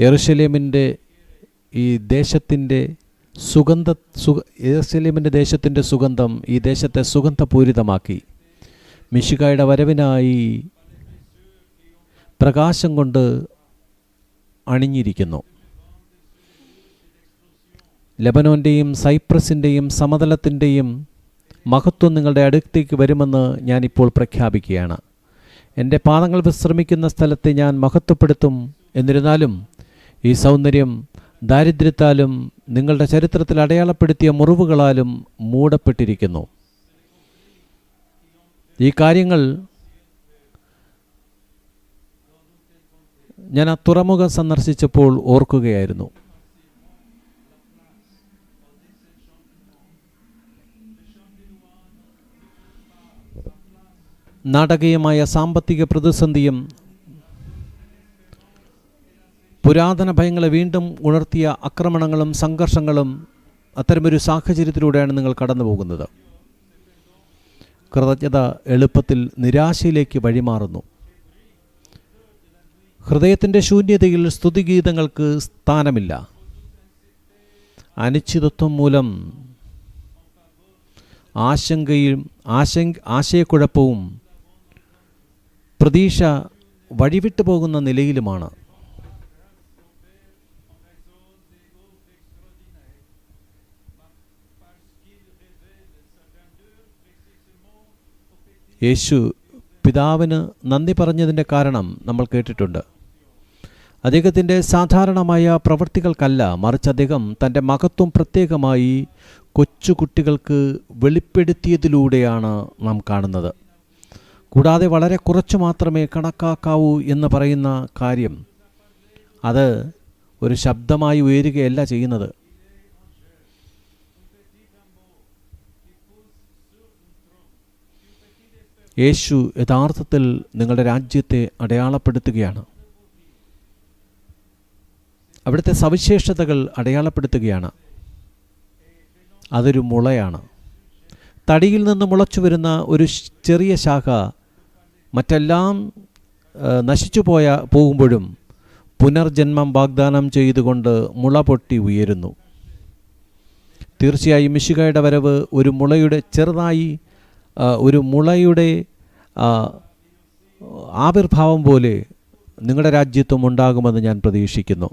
എറുശലേമിന്റെ ഈ ദേശത്തിന്റെ സുഗന്ധ സുഗ ദേശത്തിന്റെ സുഗന്ധം ഈ ദേശത്തെ സുഗന്ധപൂരിതമാക്കി. മിഷികായുടെ വരവിനായി പ്രകാശം കൊണ്ട് അണിഞ്ഞിരിക്കുന്നു. ലബനോന്റെയും സൈപ്രസിന്റെയും സമതലത്തിന്റെയും മഹത്വം നിങ്ങളുടെ അടുത്തേക്ക് വരുമെന്ന് ഞാനിപ്പോൾ പ്രഖ്യാപിക്കുകയാണ്. എന്റെ പാദങ്ങൾ വിശ്രമിക്കുന്ന സ്ഥലത്തെ ഞാൻ മഹത്വപ്പെടുത്തും എന്നിരുന്നാലും ഈ സൗന്ദര്യം ദാരിദ്ര്യത്താലും നിങ്ങളുടെ ചരിത്രത്തിൽ അടയാളപ്പെടുത്തിയ മുറിവുകളാലും മൂടപ്പെട്ടിരിക്കുന്നു. ഈ കാര്യങ്ങൾ ഞാൻ ആ തുറമുഖം സന്ദർശിച്ചപ്പോൾ ഓർക്കുകയായിരുന്നു. നാടകീയമായ സാമ്പത്തിക പ്രതിസന്ധിയും പുരാതന ഭയങ്ങളെ വീണ്ടും ഉണർത്തിയ ആക്രമണങ്ങളും സംഘർഷങ്ങളും അത്തരമൊരു സാഹചര്യത്തിലൂടെയാണ് നിങ്ങൾ കടന്നു പോകുന്നത് കൃതജ്ഞത എളുപ്പത്തിൽ നിരാശയിലേക്ക് വഴിമാറുന്നു. ഹൃദയത്തിന്റെ ശൂന്യതയിൽ സ്തുതിഗീതങ്ങൾക്ക് സ്ഥാനമില്ല. അനിശ്ചിതത്വം മൂലം ആശങ്കയും ആശങ്ക ആശയക്കുഴപ്പവും പ്രതീക്ഷ വഴിവിട്ടു പോകുന്ന നിലയിലുമാണ്. യേശു പിതാവിന് നന്ദി പറഞ്ഞതിന്റെ കാരണം നമ്മൾ കേട്ടിട്ടുണ്ട്. അദ്ദേഹത്തിന്റെ സാധാരണമായ പ്രവൃത്തികൾക്കല്ല മറിച്ച് അദ്ദേഹം തന്റെ മഹത്വം പ്രത്യേകമായി കൊച്ചുകുട്ടികൾക്ക് വെളിപ്പെടുത്തിയതിലൂടെയാണ് നാം കാണുന്നത്. കൂടാതെ വളരെ കുറച്ച് മാത്രമേ കണക്കാക്കാവൂ എന്ന് പറയുന്ന കാര്യം അത് ഒരു ശബ്ദമായി ഉയരുകയല്ല ചെയ്യുന്നത്. യേശു യഥാർത്ഥത്തിൽ നിങ്ങളുടെ രാജ്യത്തെ അടയാളപ്പെടുത്തുകയാണ്. അവിടുത്തെ സവിശേഷതകൾ അടയാളപ്പെടുത്തുകയാണ്. അതൊരു മുളയാണ്. തടിയിൽ നിന്ന് മുളച്ചു വരുന്ന ഒരു ചെറിയ ശാഖ മറ്റെല്ലാം നശിച്ചു പോയ പോകുമ്പോഴും പുനർജന്മം വാഗ്ദാനം ചെയ്തുകൊണ്ട് മുള പൊട്ടി ഉയരുന്നു. തീർച്ചയായും മിശികയുടെ വരവ് ഒരു മുളയുടെ ചെറുതായി ഒരു മുളയുടെ ആവിർഭാവം പോലെ നിങ്ങളുടെ രാജ്യത്വം ഉണ്ടാകുമെന്ന് ഞാൻ പ്രതീക്ഷിക്കുന്നു.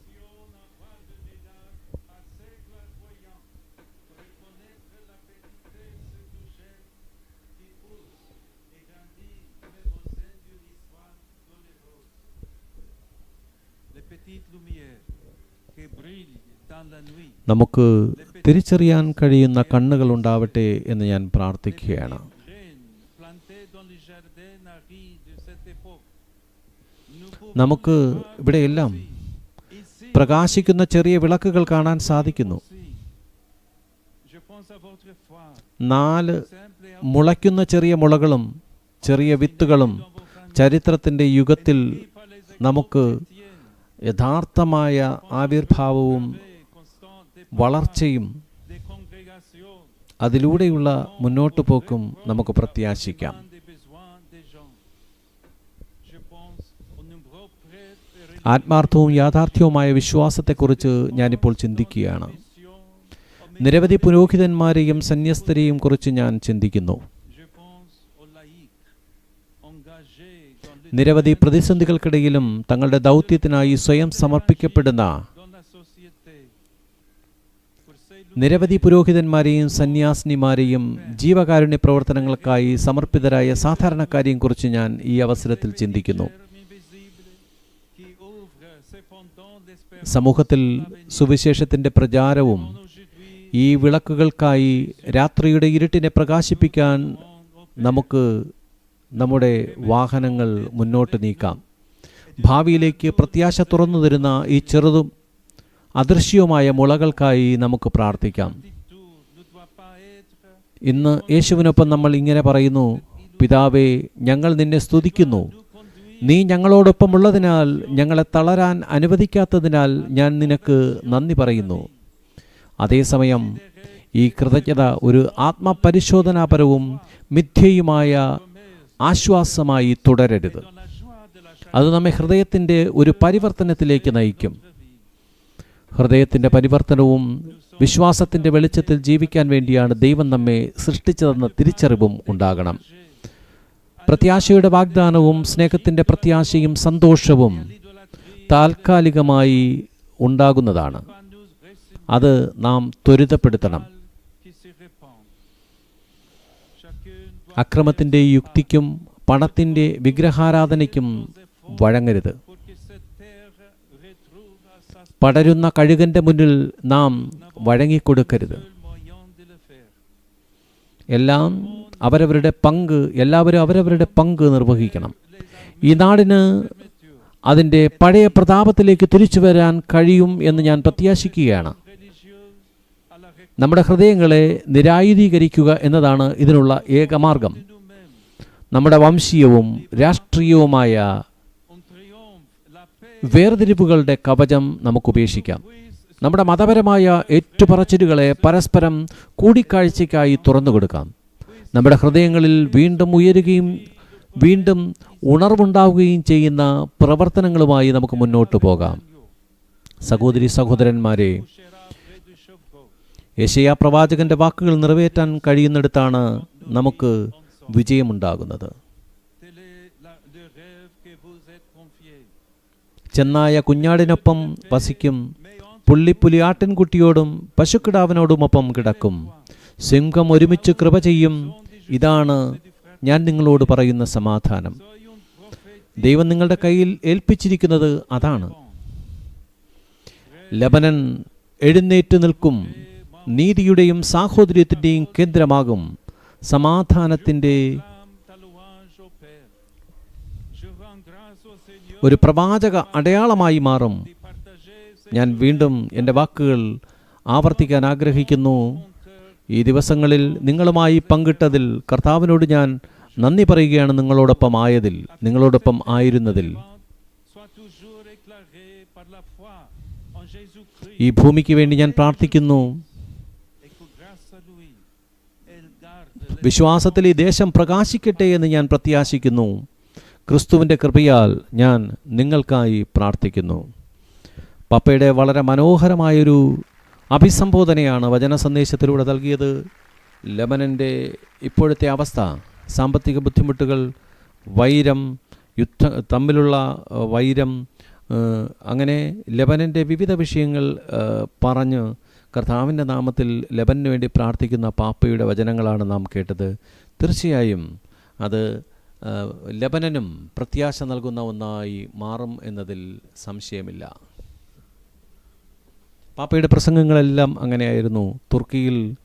നമുക്ക് തിരിച്ചറിയാൻ കഴിയുന്ന കണ്ണുകൾ ഉണ്ടാവട്ടെ എന്ന് ഞാൻ പ്രാർത്ഥിക്കുകയാണ്. നമുക്ക് ഇവിടെയെല്ലാം പ്രകാശിക്കുന്ന ചെറിയ വിളക്കുകൾ കാണാൻ സാധിക്കുന്നു. നാല് മുളയ്ക്കുന്ന ചെറിയ മുളകളും ചെറിയ വിത്തുകളും ചരിത്രത്തിന്റെ യുഗത്തിൽ നമുക്ക് യഥാർത്ഥമായ ആവിർഭാവവും വളർച്ചയും അതിലൂടെയുള്ള മുന്നോട്ടു പോക്കും നമുക്ക് പ്രത്യാശിക്കാം. ആത്മാർത്ഥവും യാഥാർത്ഥ്യവുമായ വിശ്വാസത്തെക്കുറിച്ച് ഞാനിപ്പോൾ ചിന്തിക്കുകയാണ്. നിരവധി പുരോഹിതന്മാരെയും സന്യസ്തരെയും കുറിച്ച് ഞാൻ ചിന്തിക്കുന്നു നിരവധി പ്രതിസന്ധികൾക്കിടയിലും തങ്ങളുടെ ദൗത്യത്തിനായി സ്വയം സമർപ്പിക്കപ്പെടുന്ന നിരവധി പുരോഹിതന്മാരെയും സന്യാസിനിമാരെയും ജീവകാരുണ്യ പ്രവർത്തനങ്ങൾക്കായി സമർപ്പിതരായ സാധാരണക്കാരെയും കുറിച്ച് ഞാൻ ഈ അവസരത്തിൽ ചിന്തിക്കുന്നു സമൂഹത്തിൽ സുവിശേഷത്തിന്റെ പ്രചാരവും ഈ വിളക്കുകൾക്കായി രാത്രിയുടെ ഇരുട്ടിനെ പ്രകാശിപ്പിക്കാൻ നമുക്ക് നമ്മുടെ വാഹനങ്ങൾ മുന്നോട്ട് നീക്കാം. ഭാവിയിലേക്ക് പ്രത്യാശ തുറന്നു തരുന്ന ഈ ചെറുതും അദൃശ്യവുമായ മുളകൾക്കായി നമുക്ക് പ്രാർത്ഥിക്കാം. ഇന്ന് യേശുവിനൊപ്പം നമ്മൾ ഇങ്ങനെ പറയുന്നു പിതാവേ ഞങ്ങൾ നിന്നെ സ്തുതിക്കുന്നു. നീ ഞങ്ങളോടൊപ്പമുള്ളതിനാൽ ഞങ്ങളെ തളരാൻ അനുവദിക്കാത്തതിനാൽ ഞാൻ നിനക്ക് നന്ദി പറയുന്നു. അതേസമയം ഈ കൃതജ്ഞത ഒരു ആത്മപരിശോധനാപരവും മിഥ്യയുമായ ആശ്വാസമായി തുടരരുത്. അത് നമ്മെ ഹൃദയത്തിന്റെ ഒരു പരിവർത്തനത്തിലേക്ക് നയിക്കും. ഹൃദയത്തിന്റെ പരിവർത്തനവും വിശ്വാസത്തിന്റെ വെളിച്ചത്തിൽ ജീവിക്കാൻ വേണ്ടിയാണ് ദൈവം നമ്മെ സൃഷ്ടിച്ചതെന്ന തിരിച്ചറിവും ഉണ്ടാകണം. പ്രത്യാശയുടെ വാഗ്ദാനവും സ്നേഹത്തിന്റെ പ്രത്യാശയും സന്തോഷവും താൽക്കാലികമായി ഉണ്ടാകുന്നതാണ്. അത് നാം ത്വരിതപ്പെടുത്തണം. അക്രമത്തിന്റെ യുക്തിക്കും പണത്തിന്റെ വിഗ്രഹാരാധനയ്ക്കും വഴങ്ങരുത്. പടരുന്ന കഴുകന്റെ മുന്നിൽ നാം വഴങ്ങിക്കൊടുക്കരുത്. എല്ലാം അവരവരുടെ പങ്ക് എല്ലാവരും അവരവരുടെ പങ്ക് നിർവഹിക്കണം. ഈ നാടിന് അതിന്റെ പഴയ പ്രതാപത്തിലേക്ക് തിരിച്ചു വരാൻ കഴിയും എന്ന് ഞാൻ പ്രത്യാശിക്കുകയാണ്. നമ്മുടെ ഹൃദയങ്ങളെ നിരായുധീകരിക്കുക എന്നതാണ് ഇതിനുള്ള ഏകമാർഗം നമ്മുടെ വംശീയവും രാഷ്ട്രീയവുമായ വേർതിരിവുകളുടെ കവചം നമുക്ക് ഉപേക്ഷിക്കാം നമ്മുടെ മതപരമായ ഏറ്റുപറച്ചിലുകളെ പരസ്പരം കൂടിക്കാഴ്ചയ്ക്കായി തുറന്നു കൊടുക്കാം നമ്മുടെ ഹൃദയങ്ങളിൽ വീണ്ടും ഉയരുകയും വീണ്ടും ഉണർവുണ്ടാവുകയും ചെയ്യുന്ന പ്രവർത്തനങ്ങളുമായി നമുക്ക് മുന്നോട്ട് പോകാം. സഹോദരി സഹോദരന്മാരെ യശയാ പ്രവാചകന്റെ വാക്കുകൾ നിറവേറ്റാൻ കഴിയുന്നിടത്താണ് നമുക്ക് വിജയമുണ്ടാകുന്നത്. ചെന്നായ കുഞ്ഞാടിനൊപ്പം വസിക്കും പുള്ളിപ്പുലി ആട്ടിൻകുട്ടിയോടും പശുക്കിടാവിനോടുമൊപ്പം കിടക്കും. സിംഹം ഒരുമിച്ച് കൃപ ചെയ്യും. ഇതാണ് ഞാൻ നിങ്ങളോട് പറയുന്ന സമാധാനം. ദൈവം നിങ്ങളുടെ കയ്യിൽ ഏൽപ്പിച്ചിരിക്കുന്നത് അതാണ്. ലബനൻ എഴുന്നേറ്റ് നിൽക്കും. നീതിയുടെയും സാഹോദര്യത്തിന്റെയും കേന്ദ്രമാകും. സമാധാനത്തിന്റെ ഒരു പ്രവാചക അടയാളമായി മാറും. ഞാൻ വീണ്ടും എന്റെ വാക്കുകൾ ആവർത്തിക്കാൻ ആഗ്രഹിക്കുന്നു. ഈ ദിവസങ്ങളിൽ നിങ്ങളുമായി പങ്കിട്ടതിൽ കർത്താവിനോട് ഞാൻ നന്ദി പറയുകയാണ് നിങ്ങളോടൊപ്പം ആയതിൽ നിങ്ങളോടൊപ്പം ആയിരുന്നതിൽ. ഈ ഭൂമിക്ക് വേണ്ടി ഞാൻ പ്രാർത്ഥിക്കുന്നു. വിശ്വാസത്തിൽ ഈ ദേശം പ്രകാശിക്കട്ടെ എന്ന് ഞാൻ പ്രത്യാശിക്കുന്നു. ക്രിസ്തുവിന്റെ കൃപയാൽ ഞാൻ നിങ്ങൾക്കായി പ്രാർത്ഥിക്കുന്നു. പപ്പയുടെ വളരെ മനോഹരമായൊരു അഭിസംബോധനയാണ് വചന സന്ദേശത്തിലൂടെ നൽകിയത്. ലബനന്റെ ഇപ്പോഴത്തെ അവസ്ഥ സാമ്പത്തിക ബുദ്ധിമുട്ടുകൾ വൈരം യുദ്ധ തമ്മിലുള്ള വൈരം അങ്ങനെ ലബനന്റെ വിവിധ വിഷയങ്ങൾ പറഞ്ഞ് കർത്താവിന്റെ നാമത്തിൽ ലബനു വേണ്ടി പ്രാർത്ഥിക്കുന്ന പാപ്പയുടെ വചനങ്ങളാണ് നാം കേട്ടത്. തീർച്ചയായും അത് ലബനനും പ്രത്യാശ നൽകുന്ന ഒന്നായി മാറും എന്നതിൽ സംശയമില്ല. പാപ്പയുടെ പ്രസംഗങ്ങളെല്ലാം അങ്ങനെയായിരുന്നു. തുർക്കിയിൽ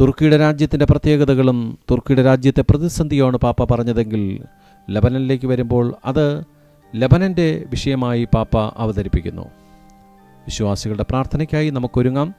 തുർക്കിയുടെ രാജ്യത്തിന്റെ പ്രത്യേകതകളും തുർക്കിയുടെ രാജ്യത്തെ പ്രതിസന്ധിയാണ് പാപ്പ പറഞ്ഞതെങ്കിൽ ലബനനിലേക്ക് വരുമ്പോൾ അത് ലബനന്റെ വിഷയമായി പാപ്പ അവതരിപ്പിക്കുന്നു. വിശ്വാസികളുടെ പ്രാർത്ഥനയ്ക്കായി നമുക്കൊരുങ്ങാം.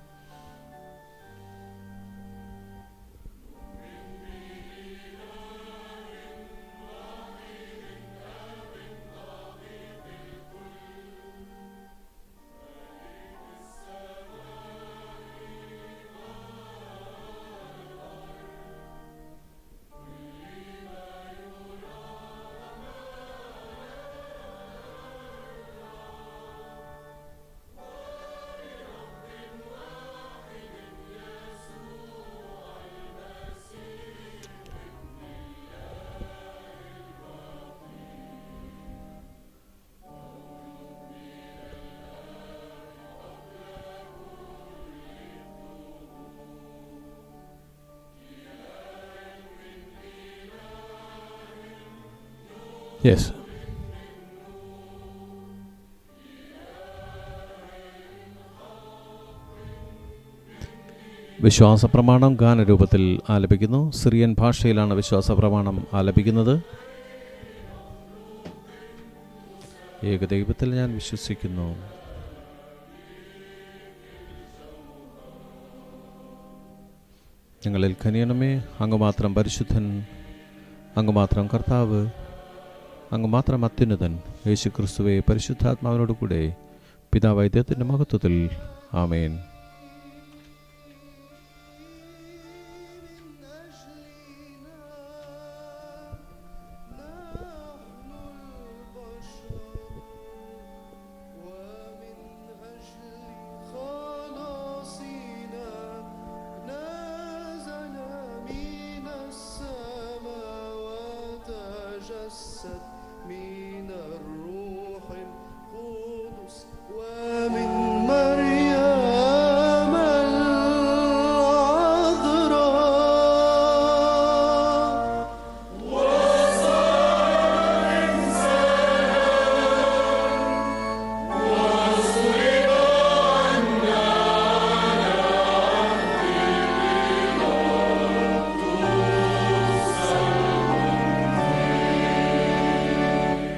യെസ് വിശ്വാസ പ്രമാണം ഗാനരൂപത്തിൽ ആലപിക്കുന്നു. സിറിയൻ ഭാഷയിലാണ് വിശ്വാസ പ്രമാണം ആലപിക്കുന്നത്. ഏകദൈവത്തിൽ ഞാൻ വിശ്വസിക്കുന്നു. ഞങ്ങളിൽ കനിയണമേ. അങ്ങ് മാത്രം പരിശുദ്ധൻ അങ്ങ് മാത്രം കർത്താവ്. അങ്ങ് മാത്രം അത്യുന്നതൻ യേശു ക്രിസ്തുവെ പരിശുദ്ധാത്മാവിനോട് കൂടെ പിതാവായ ദൈവത്തിൻ്റെ മഹത്വത്തിൽ ആമേൻ said من الروح